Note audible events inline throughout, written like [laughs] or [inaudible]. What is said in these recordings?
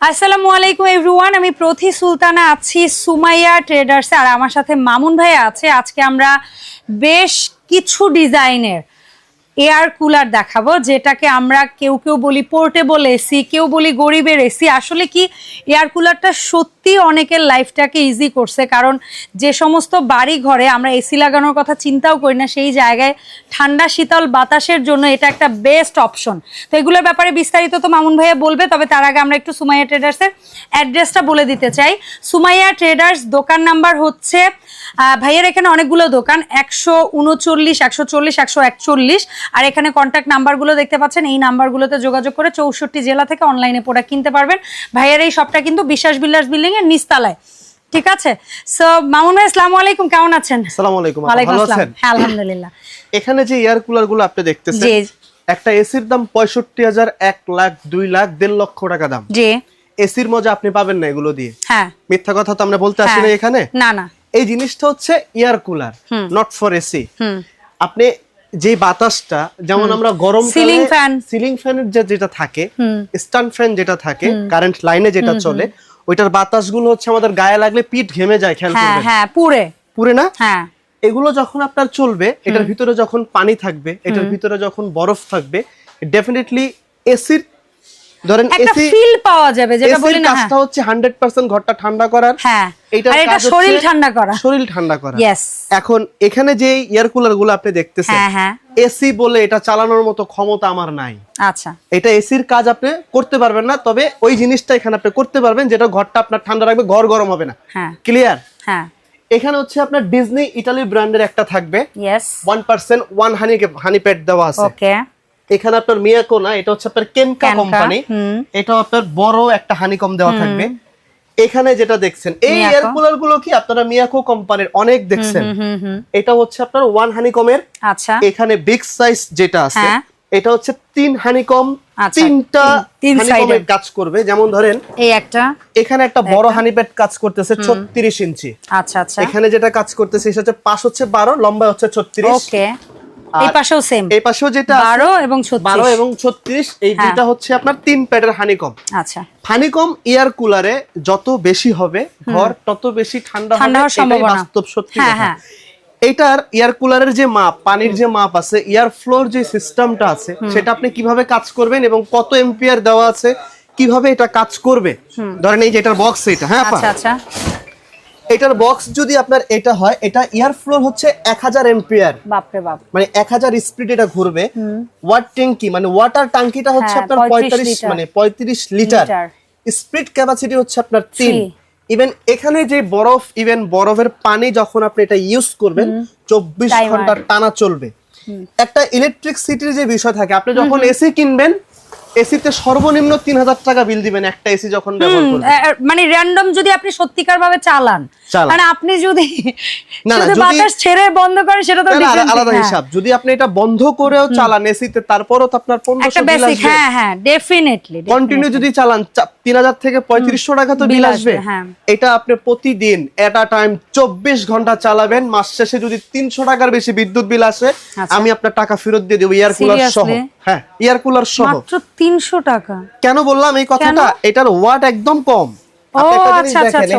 আসসালামু আলাইকুম এভরিওয়ান আমি প্রথি সুলতানা আছি সুমাইয়া ট্রেডার্সে আর আমার সাথে মামুন ভাই আছে। আজকে আমরা বেশ কিছু ডিজাইনের এয়ার কুলার দেখাবো, যেটাকে আমরা কেউ কেউ বলি পোর্টেবল এসি কেউ বলি গরিবের এসি আসলে কি এয়ার কুলারটা সত্যি অনেকের লাইফটাকে ইজি করছে। কারণ যে সমস্ত বাড়ি ঘরে আমরা এসি লাগানোর কথা চিন্তাও করি না, সেই জায়গায় ঠান্ডা, শীতল বাতাসের জন্য এটা একটা বেস্ট অপশন তো এগুলোর ব্যাপারে বিস্তারিত তো মামুন ভাইয়া বলবে, তবে তার আগে আমরা একটু সুমাইয়া ট্রেডার্সের অ্যাড্রেসটা বলে দিতে চাই। সুমাইয়া ট্রেডার্স দোকান নাম্বার হচ্ছে ভাইয়ের এখানে অনেকগুলো দোকান, একশো উনচল্লিশ, একশো চল্লিশ, একশো একচল্লিশ। আর এখানে কন্ট্যাক্ট নাম্বারগুলো দেখতে পাচ্ছেন, এই নাম্বারগুলোতে যোগাযোগ করে চৌষট্টি জেলা থেকে অনলাইনে প্রোডাক্ট কিনতে পারবেন। ভাইয়ের এই শপটা কিন্তু বিশ্বাস বিল্লাস বিল্ডিং এর নিস্তালায় ঠিক আছে? সো মামুন ভাই আসসালামু আলাইকুম কেমন আছেন? আসসালামু আলাইকুম ভালো আছেন? হ্যাঁ আলহামদুলিল্লাহ। এখানে যে এয়ার কুলারগুলো আপনি দেখতেছেন জি একটা এসির দাম পঁয়ষট্টি হাজার এক লাখ দুই লাখ দেড় লক্ষ টাকা দাম। জি। এসির মজা আপনি পাবেন না এগুলো দিয়ে। হ্যাঁ। মিথ্যা কথা তো আমরা বলতে আসি না হ্যাঁ। এখানে। না না। এই জিনিসটা হচ্ছে air cooler not for AC আপনি যে বাতাসটা যেমন আমরা গরম সিলিং ফ্যান। সিলিং ফ্যানের যে যেটা থাকে। স্ট্যান্ড ফ্যান যেটা থাকে কারেন্ট লাইনে যেটা চলে ওইটার বাতাসগুলো হচ্ছে আমাদের গায়ে লাগলে পিঠ ঘেমে যায় খেয়াল হ্যাঁ করবেন। হ্যাঁ পুরে পুরে না? হ্যাঁ। এগুলো যখন আপনার চলবে এটার ভিতরে যখন পানি থাকবে এটার ভিতরে যখন বরফ থাকবে ডেফিনেটলি এসির ধরেন এসি ফিল পাওয়া যাবে যেটা বলি না হ্যাঁ। কাজটা হচ্ছে হান্ড্রেড পার্সেন্ট ঘরটা ঠান্ডা করার। হ্যাঁ এটা শরীর ঠান্ডা করা। শরীর ঠান্ডা করা। ইয়েস এখন এখানে যে এয়ার কুলারগুলো আপনি দেখতেছেন হ্যাঁ হ্যাঁ। এসি বলে এটা চালানোর মতো ক্ষমতা আমার নাই। আচ্ছা। এটা এসির কাজ আপনি করতে পারবেন না তবে ওই জিনিসটা এখানে আপনি করতে পারবেন যেটা ঘরটা আপনার ঠান্ডা রাখবে ঘর গরম হবে না। হ্যাঁ। ক্লিয়ার হ্যাঁ। এখানে হচ্ছে আপনার ডিজনি ইটালি ব্র্যান্ডের একটা থাকবে। One percent one honey honey pad দেওয়া আছে। ওকে এখানে আপনার মিয়াকো না এটা হচ্ছে আপনার কেনকা কেনকা, কোম্পানি। এটা আপনার বড় একটা হানিকম দেওয়া থাকবে। এখানে যেটা দেখছেন এই এয়ার কুলারগুলো কি আপনারা মিয়াকো কোম্পানির অনেক দেখছেন? এটা হচ্ছে আপনার ওয়ান হানিকমের আচ্ছা। এখানে বিগ সাইজ যেটা আছে হ্যাঁ। এটা হচ্ছে তিন হানিকম আচ্ছা, তিনটা তিন- তিন হানিকমের কাজ করবে। যেমন ধরেন এই একটা এখানে একটা বড় হানিপ্যাড কাজ করতেছে ছত্রিশ ইঞ্চি। আচ্ছা আচ্ছা। এখানে যেটা কাজ করতেছে সেটা হচ্ছে পাশ হচ্ছে বারো লম্বা হচ্ছে ছত্রিশ। ওকে। এই পাশেও সেম এই পাশেও যেটা আছে, বারো এবং বারো ছত্রিশ এবং ছত্রিশ এই হ্যাঁ। দুইটা হচ্ছে আপনার তিন প্যাডের হানিকম। আচ্ছা। হানিকম এয়ার কুলারে যত বেশি হবে ঘর তত বেশি ঠান্ডা হবে এটাই। বাস্তব সত্যি হ্যাঁ, কথা। হ্যাঁ। এইটার এয়ার কুলারের যে মাপ পানির যে মাপ আছে এয়ার ফ্লোর যে সিস্টেমটা আছে সেটা আপনি কীভাবে কাজ করবেন এবং কত এম্পিয়ার দেওয়া আছে কীভাবে এটা কাজ করবে? ধরেন এই যে এটার বক্স এটা হ্যাঁ আচ্ছা আচ্ছা। এটার বক্স যদি আপনার এটা হয় এটা এয়ার ফ্লোর হচ্ছে এক হাজার এম্পিয়ার বাপরে বাপ। মানে এক হাজার স্পিড এটা ঘুরবে। ওয়াট ট্যাঙ্কি মানে ওয়াটার ট্যাঙ্কিটা হচ্ছে হ্যাঁ, আপনার 35 পঁয়তাল্লিশ মানে পঁয়ত্রিশ লিটার লিটার। স্পিড ক্যাপাসিটি হচ্ছে আপনার তিন। Three। ইভেন এখানে যে বরফ ইভেন বরফের পানি যখন আপনি এটা ইউজ করবেন চব্বিশ Timer। ঘণ্টা টানা চলবে। একটা ইলেকট্রিক সিটির যে বিষয় থাকে আপনি যখন এসি কিনবেন এসিতে সর্বনিম্ন তিন হাজার টাকা বিল দিবেন একটা এসি যখন মানে র্যান্ডম যদি আপনি সত্যিকার ভাবে চালান। মানে আপনি যদি বাতাস ছেড়ে বন্ধ করেন সেটা তো আলাদা হ্যাঁ। হিসাব যদি আপনি এটা বন্ধ করেও চালান এসিতে তারপরও তো আপনার পনেরোশো বিল আসবে হ্যাঁ হ্যাঁ ডেফিনেটলি কন্টিনিউ যদি চালান তিন হাজার থেকে পঁয়ত্রিশশো টাকা তো বিল আসবে, হ্যাঁ। এটা আপনি প্রতিদিন এট আ টাইম চব্বিশ ঘণ্টা চালাবেন মাস শেষে যদি তিনশো টাকার বেশি বিদ্যুৎ বিল আসে আচ্ছা। আমি আপনার টাকা ফেরত দিয়ে দেবো এয়ার কুলার সহ? হ্যাঁ এয়ার কুলার সহ। মাত্র তিনশো টাকা। কেন বললাম এই কথাটা? এটার ওয়াট একদম কম। আচ্ছা, আচ্ছা, আচ্ছা,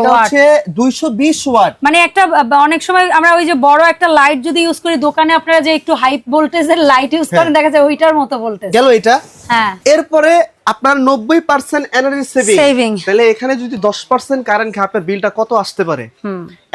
মানে একটা অনেক সময় আমরা ওই যে বড় একটা লাইট যদি ইউজ করি দোকানে আপনারা যে একটু হাই ভোল্টেজের লাইট ইউজ করেন দেখা যায় ওইটার মতো ভোল্টেজ গেল এটা? হ্যাঁ। এরপরে আপনার নব্বই পার্সেন্ট এনার্জি সেভিং তাহলে এখানে যদি দশ পার্সেন্ট কারেন্ট খায় আপনার বিলটা কত আসতে পারে?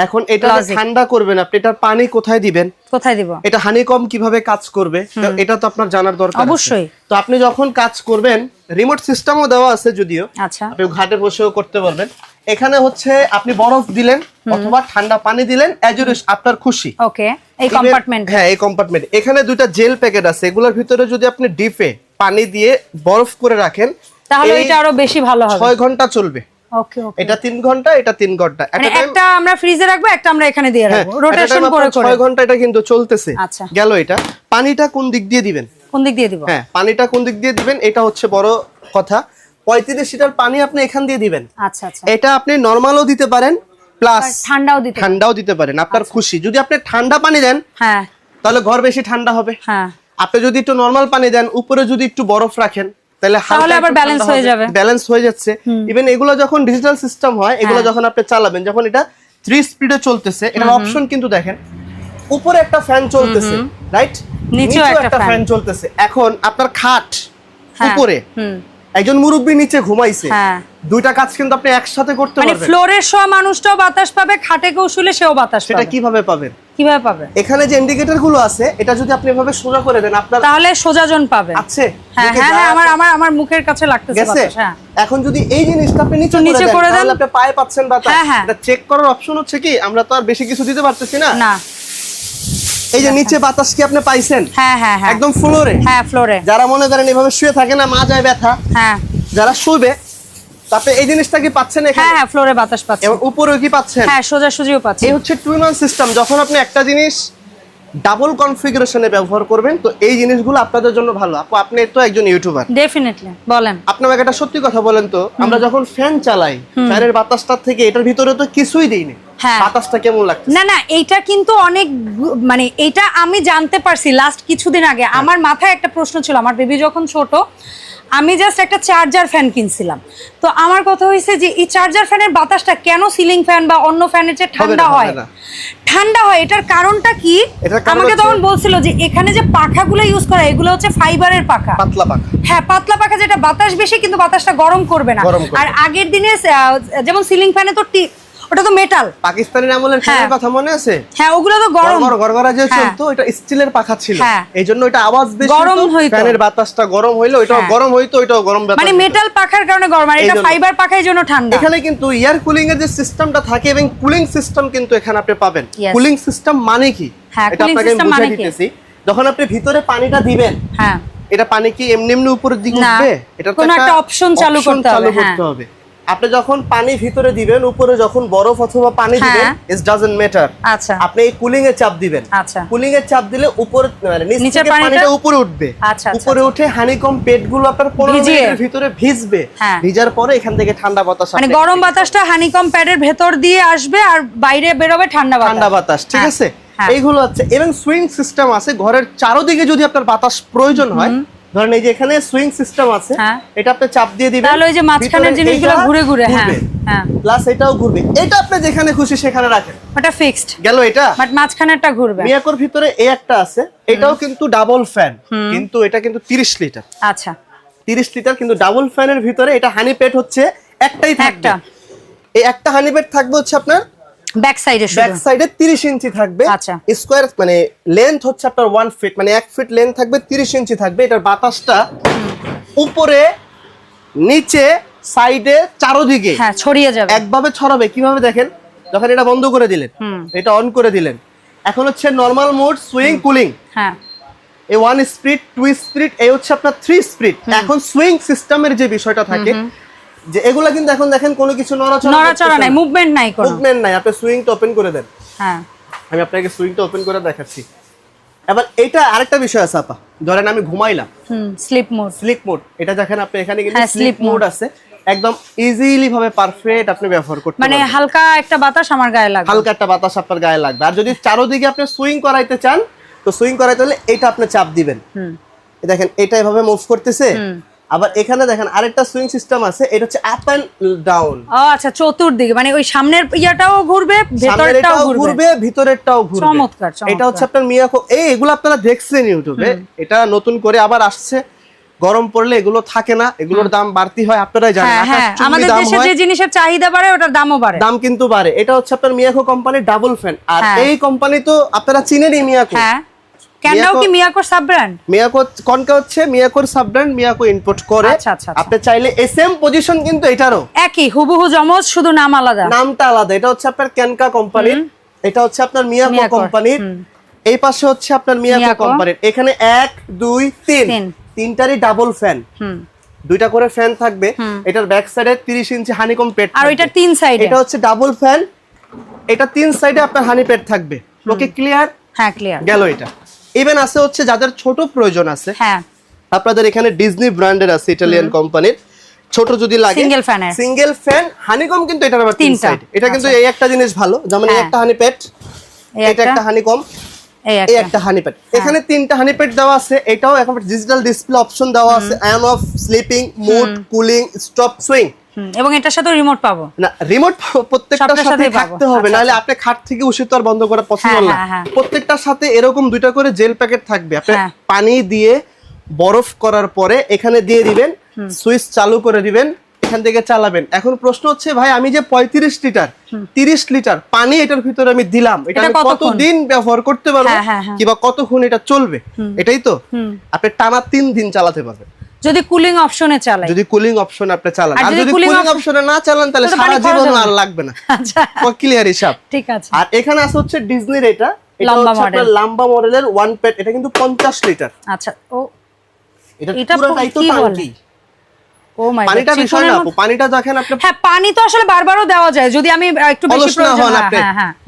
এখন এটা ঠান্ডা করবেন আপনি এটার পানি কোথায় দিবেন? কোথায় দিব? এটা হানিকম কীভাবে কাজ করবে? এটা তো আপনার জানার দরকার অবশ্যই। তো আপনি যখন কাজ করবেন রিমোট সিস্টেমও দেওয়া আছে যদিও। আচ্ছা। আপনি ঘাটে বসেও করতে পারবেন। এখানে হচ্ছে আপনি বরফ দিলেন অথবা ঠান্ডা পানি দিলেন এজ আপনার খুশি। ওকে এই কম্পার্টমেন্ট হ্যাঁ এই কম্পার্টমেন্ট এখানে দুইটা জেল প্যাকেট আছে। এগুলোর ভিতরে যদি আপনি ডিপে পানি দিয়ে বরফ করে রাখেন তাহলে এটা আরও বেশি ভালো হবে। ছয় ঘণ্টা চলবে। ওকে ওকে। এটা তিন ঘণ্টা এটা তিন ঘণ্টা। মানে একটা আমরা ফ্রিজে রাখব একটা আমরা এখানে দিয়ে হ্যাঁ, রাখব। রোটেশন করে করে। ছয় ঘণ্টা এটা কিন্তু চলতেছে। আচ্ছা। গেল এটা। পানিটা কোন দিক দিয়ে দিবেন? কোন দিক দিয়ে দিব? হ্যাঁ পানিটা কোন দিক দিয়ে দিবেন? এটা হচ্ছে বড় কথা। পঁয়ত্রিশ লিটার পানি আপনি এখান দিয়ে দিবেন। আচ্ছা আচ্ছা। এটা আপনি নর্মালও দিতে পারেন প্লাস ঠান্ডাও দিতে ঠান্ডাও দিতে পারেন। আপনার খুশি। যদি আপনি ঠান্ডা পানি দেন হ্যাঁ। তাহলে ঘর বেশি ঠান্ডা হবে। হ্যাঁ। আপনি যদি একটু নর্মাল পানি দেন উপরে যদি একটু বরফ রাখেন তাহলে তাহলে আবার balance হয়ে যাবে। ব্যালেন্স হয়ে যাচ্ছে। ইভেন এগুলো যখন ডিজিটাল সিস্টেম হয় এগুলো হ্যাঁ। যখন আপনি চালাবেন যখন এটা থ্রি স্পিডে চলতেছে এটার অপশন কিন্তু দেখেন উপরে একটা ফ্যান চলতেছে রাইট নিচেও একটা ফ্যান চলতেছে। এখন আপনার খাট হ্যাঁ। উপরে একজন মুরব্বী নিচে ঘুমাইছে। হ্যাঁ। দুইটা কাজ কিন্তু আপনি একসাথে করতে মানে পারবেন। ফ্লোরের শোয়া মানুষটাও বাতাস পাবে খাটে কৌশলে সেও বাতাস পাবে। সেটা কীভাবে পাবেন? কীভাবে পাবে? এখানে যে ইন্ডিকেটরগুলো আছে এটা যদি আপনি এভাবে সোজা করে দেন আপনার তাহলে সোজাজন পাবে। আছে? হ্যাঁ হ্যাঁ হ্যাঁ আমার আমার আমার মুখের কাছে লাগতেছে বাতাস হ্যাঁ। এখন যদি এই জিনিসটা আপনি নিচে নিচে করে দেন। তাহলে আপনি পায়ে পাচ্ছেন বাতাস। হ্যাঁ। এটা চেক করার অপশন হচ্ছে কি? আমরা তো আর বেশি কিছু দিতে পারতেছি না। না। এই যে নিচে বাতাস কি আপনি পাইছেন? হ্যাঁ হ্যাঁ হ্যাঁ। একদম ফ্লোরে? হ্যাঁ ফ্লোরে। যারা মনে করেন এভাবে শুয়ে থাকে না মা যায় ব্যথা। হ্যাঁ। যারা শুবে তারপরে এই জিনিসটা কি পাচ্ছেন হ্যাঁ এখানে? হ্যাঁ ফ্লোরে বাতাস পাচ্ছে। এবং উপরেও কি পাচ্ছেন? হ্যাঁ সোজা সুজিও পাচ্ছে। এই হচ্ছে টু ইন সিস্টেম যখন আপনি একটা জিনিস ডাবল কনফিগারেশনে ব্যবহার করবেন তো এই জিনিসগুলো আপনাদের জন্য ভালো। আপু আপনি তো একজন ইউটিউবার ডেফিনেটলি বলেন। আপনি আমাকে একটা সত্যি কথা বলেন তো। আমরা যখন ফ্যান চালাই ফ্যানের বাতাসটার থেকে এটার ভিতরে তো কিছুই দেই না হ্যাঁ। বাতাসটা কেমন লাগছে না না এইটা কিন্তু অনেক মানে এটা আমি জানতে পারছি লাস্ট কিছুদিন আগে। হ্যাঁ। আমার মাথায় একটা প্রশ্ন ছিল আমার বেবি যখন ছোট আমি জাস্ট একটা চার্জার ফ্যান কিনছিলাম। তো আমার কথা হয়েছে যে এই চার্জার ফ্যানের বাতাসটা কেন সিলিং ফ্যান বা অন্য ফ্যানের চেয়ে ঠান্ডা হয়? ঠান্ডা হয় এটার কারণটা কি? আমাকে তখন বলছিল যে এখানে যে পাখাগুলো ইউজ করা এগুলো হচ্ছে ফাইবারের পাখা। পাতলা পাখা। হ্যাঁ পাতলা পাখা যেটা বাতাস বেশি কিন্তু বাতাসটা গরম করবে না। আর আগের দিনে যেমন সিলিং ফ্যানে তো ওটা তো মেটাল পাকিস্তানের আমলের ফ্যানের। কথা মনে আছে? হ্যাঁ ওগুলো তো গরম। গরগর গরগরা যে হ্যাঁ। চলতো এটা স্টিলের পাখা ছিল। হ্যাঁ। এই জন্য এটা আওয়াজ বেশি গরম হইতো। ফ্যানের বাতাসটা গরম হইল এটাও হ্যাঁ। গরম হইতো এটাও গরম বাতাস মানে মেটাল পাখার কারণে গরম আর এটা ফাইবার পাখার জন্য ঠান্ডা। এখানে কিন্তু এয়ার কুলিং এর যে সিস্টেমটা থাকে এবং কুলিং সিস্টেম কিন্তু এখানে আপনি পাবেন. কুলিং সিস্টেম মানে কি? এটা আপনাকে আমি বুঝিয়ে মানে দিতেছি। যখন আপনি ভিতরে পানিটা দিবেন হ্যাঁ। এটা পানি কি এমনি এমনি উপরের দিকে উঠবে? এটা কোনো একটা অপশন চালু করতে হবে। আপনি যখন পানি ভিতরে দিবেন উপরে যখন বরফ অথবা পানি দিবেন হ্যাঁ। ইট ডাজন্ট ম্যাটার আচ্ছা। আপনি এই কুলিং এর চাপ দিবেন। আচ্ছা। কুলিং এ চাপ দিলে উপরে মানে নিচ পানিটা- উপরে উঠবে। আচ্ছা, আচ্ছা, উপরে উঠে হানিকম পেটগুলো আপনার 15 মিনিটের ভিতরে ভিজবে। হ্যাঁ। ভিজার পরে এখান থেকে ঠান্ডা বাতাস মানে গরম বাতাসটা হানিকম প্যাডের ভেতর দিয়ে আসবে আর বাইরে বেরোবে ঠান্ডা বাতাস। ঠান্ডা বাতাস ঠিক হ্যাঁ, আছে। এইগুলো হচ্ছে এবং সুইং সিস্টেম আছে ঘরের চারোদিকে যদি আপনার বাতাস প্রয়োজন হয় ধরেন এই যে এখানে সুইং সিস্টেম আছে হ্যাঁ। এটা আপনি চাপ দিয়ে দিবেন তাহলে ওই যে মাঝখানের জিনিসগুলো ঘুরে ঘুরে, হ্যাঁ, হ্যাঁ। প্লাস এটাও ঘুরবে। এটা আপনি যেখানে খুশি সেখানে রাখেন। ওটা ফিক্সড গেল এটা? বাট মাঝখানেরটা ঘুরবে। মিয়াকোর ভিতরে এই একটা আছে এটাও কিন্তু ডাবল ফ্যান কিন্তু এটা কিন্তু 30 লিটার আচ্ছা। 30 লিটার কিন্তু ডাবল ফ্যানের ভিতরে এটা হানি পেট হচ্ছে একটাই থাকবে। এই একটা হানি পেট থাকবে হচ্ছে আপনার ব্যাক সাইডে ব্যাক সাইডে 30 ইঞ্চি থাকবে। আচ্ছা। স্কোয়ার মানে লেন্থ হচ্ছে আপনার 1 ফিট মানে 1 ফিট লেন্থ থাকবে 30 ইঞ্চি থাকবে। এটার বাতাসটা উপরে নিচে সাইডে চারোদিকে। হ্যাঁ ছড়িয়ে যাবে। একভাবে ছড়াবে। কীভাবে দেখেন? যখন এটা বন্ধ করে দিলেন। এটা অন করে দিলেন। এখন হচ্ছে নর্মাল মোড সুইং কুলিং হ্যাঁ। এই ওয়ান স্পিড টু স্পিড এই হচ্ছে আপনার থ্রি স্পিড এখন সুইং সিস্টেমের যে বিষয়টা থাকে যে এগুলা কিন্তু এখন দেখেন কোনো কিছু নড়াচড়া নড়াচড়া নাই মুভমেন্ট নাই কোনো। মুভমেন্ট নাই আপনি সুইংটা ওপেন করে দেন। হ্যাঁ। আমি আপনাকে সুইংটা ওপেন করে দেখাচ্ছি। এবার এটা আরেকটা বিষয় আছে আপা ধরেন আমি ঘুমাইলাম। হুম স্লিপ মোড স্লিপ মোড এটা দেখেন আপনি এখানে কিন্তু হ্যাঁ, স্লিপ মোড আছে। একদম ইজিলি ভাবে পারফেক্ট আপনি ব্যবহার করতে মানে হালকা একটা বাতাস আমার গায়ে লাগবে। হালকা একটা বাতাস আপনার গায়ে লাগবে। আর যদি চারোদিকে আপনি সুইং করাইতে চান তো সুইং করাইতে হলে এটা আপনি চাপ দিবেন। দেখেন এটা এভাবে মুভ করতেছে। আবার এখানে দেখেন আরেকটা সুইং সিস্টেম আছে এটা হচ্ছে আপ এন্ড ডাউন আচ্ছা চতুর্দিকে মানে ওই সামনের ইয়াটাও ঘুরবে ভেতরটাও ঘুরবে। ভিতরেরটাও ঘুরবে। চমৎকার, চমৎকার। এটা হচ্ছে আপনার মিয়াকো এই এগুলো আপনারা দেখছেন ইউটিউবে এটা নতুন করে আবার আসছে। গরম পড়লে এগুলো থাকে না এগুলোর দাম বাড়তি হয় আপনারাই জানেন হ্যাঁ হ্যাঁ আমাদের দেশে যে জিনিসের চাহিদা বাড়ে ওটার দামও বাড়ে। দাম কিন্তু বাড়ে। এটা হচ্ছে আপনার মিয়াকো কোম্পানির ডাবল ফ্যান আর হ্যাঁ। এই কোম্পানি তো আপনারা চিনেনই মিয়াকো। কি মিয়াকোর সাব ব্র্যান্ড মিয়াকো কনকা হচ্ছে মিয়াকোর সাব ব্র্যান্ড মিয়াকো ইম্পোর্ট করে। আচ্ছা, আচ্ছা, আচ্ছা। আপনি চাইলে পজিশন কিন্তু এটারও। একই হুবহু জমজ শুধু নাম আলাদা। নামটা আলাদা। এটা হচ্ছে আপনার ক্যানকা কোম্পানির এটা হচ্ছে আপনার মিয়াকো কোম্পানির এই পাশে হচ্ছে আপনার মিয়াকো মিয়াকো। কোম্পানির এখানে এক দুই তিন। তিন। তিনটারই ডাবল ফ্যান দুইটা করে ফ্যান থাকবে। এটার ব্যাক সাইডে 30 ইঞ্চি হানিকম পেট আর ওইটার তিন সাইডে এটা হচ্ছে ডাবল ফ্যান এটা তিন সাইডে আপনার হানি পেট থাকবে। ওকে ক্লিয়ার হ্যাঁ ক্লিয়ার গেল এটা। ইভেন আছে হচ্ছে যাদের ছোট প্রয়োজন আছে। হ্যাঁ। আপনাদের এখানে ডিজনি ব্র্যান্ডের আছে ইটালিয়ান কোম্পানির ছোট যদি লাগে fan এর। সিঙ্গেল ফ্যান হানিকম কিন্তু এটার আবার তিন সাইড এটা কিন্তু এই একটা জিনিস ভালো যেমন এই হ্যাঁ। একটা হানি এটা একটা, হানিকম এই একটা। হানি প্যাড এখানে তিনটা হানি প্যাড দেওয়া আছে এটাও এখন ডিজিটাল ডিসপ্লে অপশন দেওয়া আছে on off sleeping mood cooling stop swing এবং এটার সাথে রিমোট পাবো। না রিমোট প্রত্যেকটার সাথে থাকতে হবে আচ্ছা, নাহলে আপনি খাট থেকে উঠে তো আর বন্ধ করা পছন্দ হ্যাঁ, না। হ্যাঁ, হ্যাঁ। প্রত্যেকটার সাথে এরকম দুইটা করে জেল প্যাকেট থাকবে। আপনি। পানি দিয়ে বরফ করার পরে এখানে দিয়ে দিবেন সুইচ চালু করে দিবেন এখান থেকে চালাবেন। এখন প্রশ্ন হচ্ছে ভাই আমি যে পঁয়ত্রিশ লিটার তিরিশ লিটার পানি এটার ভিতরে আমি দিলাম এটা আমি কতক্ষণ? কতদিন ব্যবহার করতে পারব। কিংবা কতক্ষণ এটা চলবে? এটাই তো। আপনি টানা তিন দিন চালাতে পারবেন। যদি কুলিং অপশনে চালাই। যদি কুলিং অপশন আপনি চালান। আর যদি কুলিং অপশনে না চালান তাহলে সারা জীবন আর লাগবে না। আচ্ছা। ক্লিয়ার হিসাব। ঠিক আছে। আর এখানে আছে হচ্ছে ডিজনির এটা। এটা লম্বা হচ্ছে আপনার লম্বা মডেলের ওয়ান প্যাড এটা কিন্তু পঞ্চাশ লিটার আচ্ছা ও এটা পুরো পুরোটাই তো টাঙ্কি পানিটা বিষয় না পানিটা দেখেন আপনি হ্যাঁ পানি তো আসলে বারবারও দেওয়া যায় যদি আমি একটু বেশি প্রয়োজন আপনি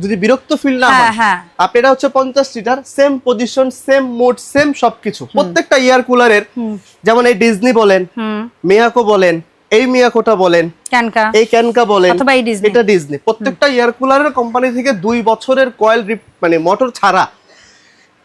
যদি বিরক্ত ফিল না হ্যাঁ। আপনি এটা হচ্ছে পঞ্চাশ litre same position same mode same সবকিছু। প্রত্যেকটা এয়ার কুলারের যেমন এই ডিজনি বলেন মিয়াকো বলেন এই মিয়াকোটা বলেন এই ক্যানকা বলেন। এটা ডিজনি প্রত্যেকটা এয়ার কুলারের কোম্পানি থেকে দুই বছরের কয়েল মানে মোটর ছাড়া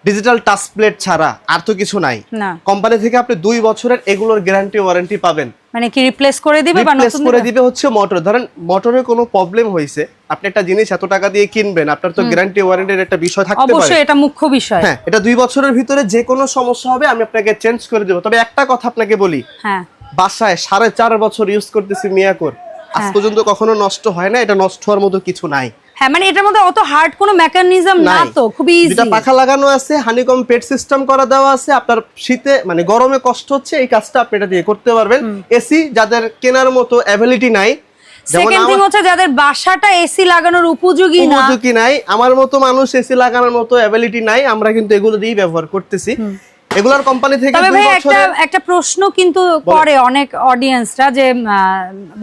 ডিজিটাল টাচ প্লেট ছাড়া আর তো কিছু নাই। না। কোম্পানি থেকে আপনি দুই বছরের এগুলোর গ্যারান্টি ওয়ারেন্টি পাবেন। মানে কি রিপ্লেস করে দিবে বা রিপ্লেস নতুন করে দিবে? হচ্ছে মোটর ধরেন মোটরে কোনো প্রবলেম হয়েছে আপনি একটা জিনিস এত টাকা দিয়ে কিনবেন আপনার তো গ্যারান্টি ওয়ারেন্টির একটা বিষয় থাকতে পারে। অবশ্যই এটা মুখ্য বিষয়। হ্যাঁ এটা দুই বছরের ভিতরে যে কোনো সমস্যা হবে আমি আপনাকে চেঞ্জ করে দেবো। তবে একটা কথা আপনাকে বলি হ্যাঁ। বাসায় সাড়ে চার বছর ইউজ করতেছি মিয়াকোর। আজ হ্যাঁ। পর্যন্ত কখনো নষ্ট হয় না এটা নষ্ট হওয়ার মতো কিছু নাই। হ্যাঁ মানে এটার মধ্যে অত হার্ড কোনো মেকানিজম না তো খুবই ইজি দুটা পাখা লাগানো আছে হানিকম পেট সিস্টেম করা দেওয়া আছে আপনার শীতে মানে গরমে কষ্ট হচ্ছে এই কাজটা আপনি এটা দিয়ে করতে পারবেন। এসি যাদের কেনার মতো অ্যাবিলিটি নাই সেকেন্ড থিং হচ্ছে যাদের বাসাটা এসি লাগানোর উপযোগী না। উপযোগী নাই আমার মতো মানুষ এসি লাগানোর মতো অ্যাবিলিটি নাই আমরা কিন্তু এগুলো দিয়েই ব্যবহার করতেছি। এগুলার কোম্পানি থেকে তবে ভাই একটা একটা প্রশ্ন কিন্তু করে অনেক অডিয়েন্সরা যে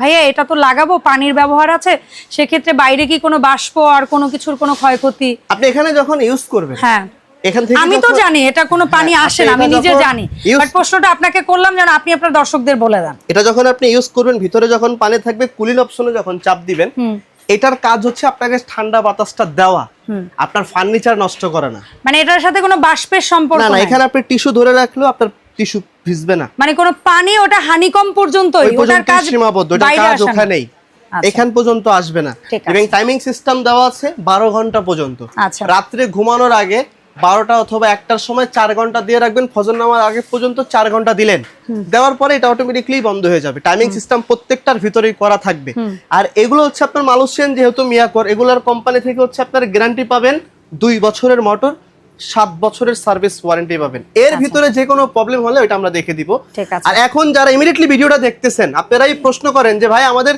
ভাইয়া এটা তো লাগাবো পানির ব্যবহার আছে সেক্ষেত্রে বাইরে কি কোনো বাষ্প আর কোনো কিছুর কোনো ক্ষয়ক্ষতি? আপনি এখানে যখন ইউজ করবেন হ্যাঁ। এখান আমি তো জানি এটা কোনো পানি হ্যাঁ, আসে না আমি নিজে জানি। বাট প্রশ্নটা আপনাকে করলাম যেন আপনি আপনার দর্শকদের বলে দেন। এটা যখন আপনি ইউজ করবেন ভিতরে যখন পানি থাকবে কুলিং অপশনে যখন চাপ দিবেন এটার কাজ হচ্ছে আপনাকে ঠান্ডা বাতাসটা দেওয়া। আপনার ফার্নিচার নষ্ট করে না। মানে এটার সাথে কোনো বাষ্পের সম্পর্ক না না এখানে আপনি টিস্যু ধরে রাখলেও আপনার টিস্যু ভিজবে না। মানে কোনো পানি ওটা হানিকম পর্যন্ত ওটার কাজ সীমাবদ্ধ ওটার কাজ। ওখানেই। আচ্ছা। এখান পর্যন্ত আসবে না। এবং টাইমিং সিস্টেম দেওয়া আছে বারো ঘণ্টা পর্যন্ত। আচ্ছা। রাত্রে ঘুমানোর আগে বারোটা অথবা একটার সময় চার ঘণ্টা দিয়ে রাখবেন ফজর নামার আগে পর্যন্ত চার ঘণ্টা দিলেন। দেওয়ার পরে এটা অটোমেটিকলি বন্ধ হয়ে যাবে। টাইমিং সিস্টেম প্রত্যেকটার ভিতরেই করা থাকবে। আর এগুলো হচ্ছে আপনার মালয়েশিয়ান যেহেতু মিয়াকর এগুলোর কোম্পানি থেকে হচ্ছে আপনার গ্যারান্টি পাবেন দুই বছরের মোটর সাত বছরের সার্ভিস ওয়ারেন্টি পাবেন। এর ভিতরে যে কোনো প্রবলেম হলে ওইটা আমরা দেখে দিব। আর এখন যারা ইমিডিয়েটলি ভিডিওটা দেখতেছেন আপনারাই প্রশ্ন করেন যে ভাই আমাদের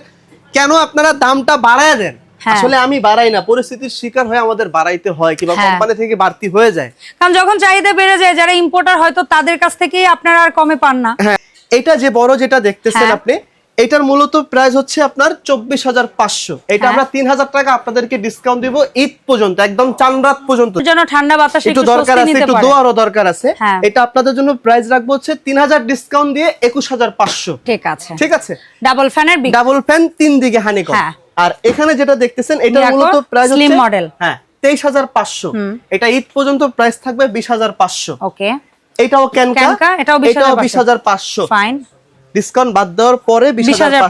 কেন আপনারা দামটা বাড়ায় দেন। আসলে আমি বাড়াই না পরিস্থিতির শিকার হয়ে আমাদের বাড়াইতে হয় কিংবা হ্যাঁ। কোম্পানি থেকে বাড়তি হয়ে যায়। কারণ যখন চাহিদা বেড়ে যায় যারা ইম্পোর্টার হয়তো তাদের কাছ থেকেই আপনারা আর কমে পান না। হ্যাঁ এটা যে বড় যেটা দেখতেছেন হ্যাঁ। আপনি এটার মূলত প্রাইস হচ্ছে আপনার চব্বিশ হাজার পাঁচশো। এটা হ্যাঁ। আমরা তিন হাজার টাকা আপনাদেরকে ডিসকাউন্ট দিব ঈদ পর্যন্ত একদম চান রাত পর্যন্ত। যেন ঠান্ডা বাতাস একটু দরকার আছে একটু দোয়ারও দরকার আছে। হ্যাঁ। এটা আপনাদের জন্য প্রাইস রাখব হচ্ছে তিন হাজার ডিসকাউন্ট দিয়ে একুশ হাজার পাঁচশো। ঠিক আছে। ঠিক আছে? ডাবল ফ্যানের ডাবল ফ্যান তিন দিকে হানি কম। হ্যাঁ। আর এখানে যেটা দেখতেছেন এটা মূলত প্রাইস slim model। হ্যাঁ তেইশ হাজার পাঁচশো। এটা ঈদ পর্যন্ত প্রাইস থাকবে বিশ হাজার পাঁচশো। ওকে। এটাও ক্যানকা এটাও 20,500 বিশ হাজার পাঁচশো। ফাইন ডিসকাউন্ট বাদ দেওয়ার পরে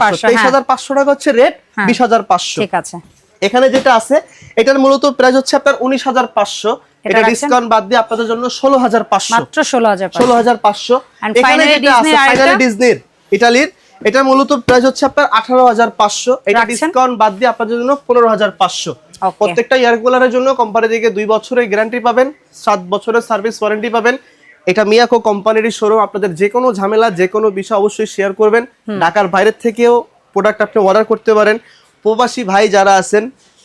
পাঁচশো। 20,500 তেইশ হাজার পাঁচশো টাকা হচ্ছে রেট হ্যাঁ। হাজার পাঁচশো। ঠিক আছে। এখানে যেটা আছে এটার মূলত প্রাইস হচ্ছে আপনার উনিশ হাজার পাঁচশো। এটা এটা ডিসকাউন্ট বাদ দিয়ে আপনাদের জন্য ষোলো হাজার পাঁচশো। মাত্র ষোলো হাজার ষোলো হাজার পাঁচশো। And এখানে যেটা আছে ফাইনালি ডিজনির ইটালির এটা মূলত প্রাইস হচ্ছে আপনার আঠারো হাজার পাঁচশো। এটা? ডিসকাউন্ট বাদ দিয়ে আপনাদের জন্য পনেরো হাজার পাঁচশো। প্রত্যেকটা এয়ার কুলারের জন্য কোম্পানি থেকে দুই বছরের গ্যারান্টি পাবেন সাত বছরের সার্ভিস ওয়ারেন্টি পাবেন। এটা মিয়াকো কোম্পানির শোরুম আপনাদের যে কোনো ঝামেলা যে কোনো বিষয় অবশ্যই শেয়ার করবেন। ঢাকার বাইরের থেকেও প্রোডাক্ট আপনি অর্ডার করতে পারেন। প্রবাসী ভাই যারা আছেন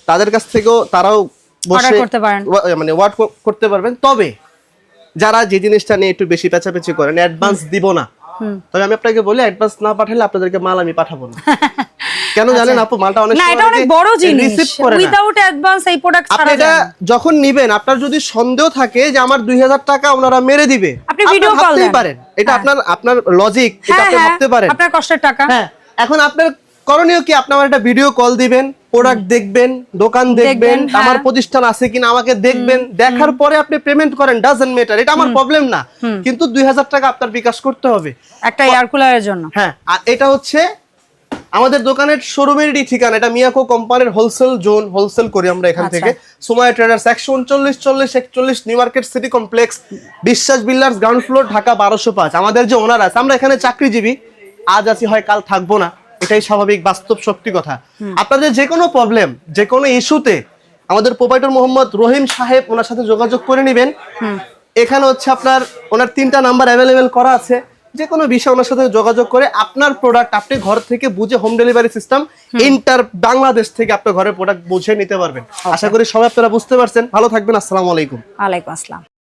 তাদের কাছ থেকেও তারাও বসে। মানে ওয়ার্ড করতে পারবেন। তবে যারা যে জিনিসটা নিয়ে একটু বেশি পেঁচাপেচি করেন অ্যাডভান্স দিব না। তবে আমি আপনাকে বলি অ্যাডভান্স না পাঠালে আপনাদেরকে মাল আমি পাঠাবো না। [laughs] কেন জানেন আপু মালটা অনেক না এটা অনেক বড় জিনিস। উইদাউট অ্যাডভান্স এই প্রোডাক্ট আপনি এটা। যখন নিবেন আপনার যদি সন্দেহ থাকে যে আমার দুই হাজার টাকা ওনারা মেরে দিবে আপনি call ভাবতেই দেন। পারেন। এটা হ্যাঁ। আপনার আপনার লজিক এটা হ্যাঁ আপনি হ্যাঁ। ভাবতে পারেন। আপনার কষ্টের টাকা। হ্যাঁ। এখন আপনার করণীয় কি? আপনি আমার একটা ভিডিও কল দিবেন। প্রোডাক্ট দেখবেন দোকান দেখবেন হ্যাঁ। আমার প্রতিষ্ঠান আছে কিনা আমাকে দেখবেন দেখার পরে আপনি পেমেন্ট করেন ডাজেন্ট ম্যাটার এটা আমার প্রবলেম না। কিন্তু দুই হাজার টাকা আপনার বিকাশ করতে হবে। একটা এয়ার কুলারের জন্য। হ্যাঁ আর এটা হচ্ছে আমাদের দোকানের শোরুমেরই ঠিকানা। এটা মিয়াকো কোম্পানির হোলসেল জোন হোলসেল করি আমরা এখান আচ্ছা। থেকে। সুমায়া ট্রেডার্স একশো উনচল্লিশ চল্লিশ একচল্লিশ new market city complex Biswas builders ground floor Dhaka বারোশো পাঁচ। আমাদের যে ওনার আছে আমরা এখানে চাকরিজীবী। আজ আছি হয় কাল থাকব না। এটাই স্বাভাবিক বাস্তব সত্যি কথা। আপনাদের যে কোনো প্রবলেম যে কোনো ইস্যুতে আমাদের প্রোপাইটর মোহাম্মদ রহিম সাহেব ওনার সাথে যোগাযোগ করে নেবেন। এখানে হচ্ছে আপনার ওনার তিনটা নাম্বার অ্যাভেলেবেল করা আছে। যে কোনো বিষয় ওনার সাথে যোগাযোগ করে আপনার প্রোডাক্ট আপনি ঘর থেকে বুঝে home delivery system inter Bangladesh থেকে আপনার ঘরের প্রোডাক্ট বুঝে নিতে পারবেন। আশা করি সবাই আপনারা বুঝতে পারছেন। ভালো থাকবেন আসসালামু আলাইকুম। ওয়ালাইকুম আসসালাম।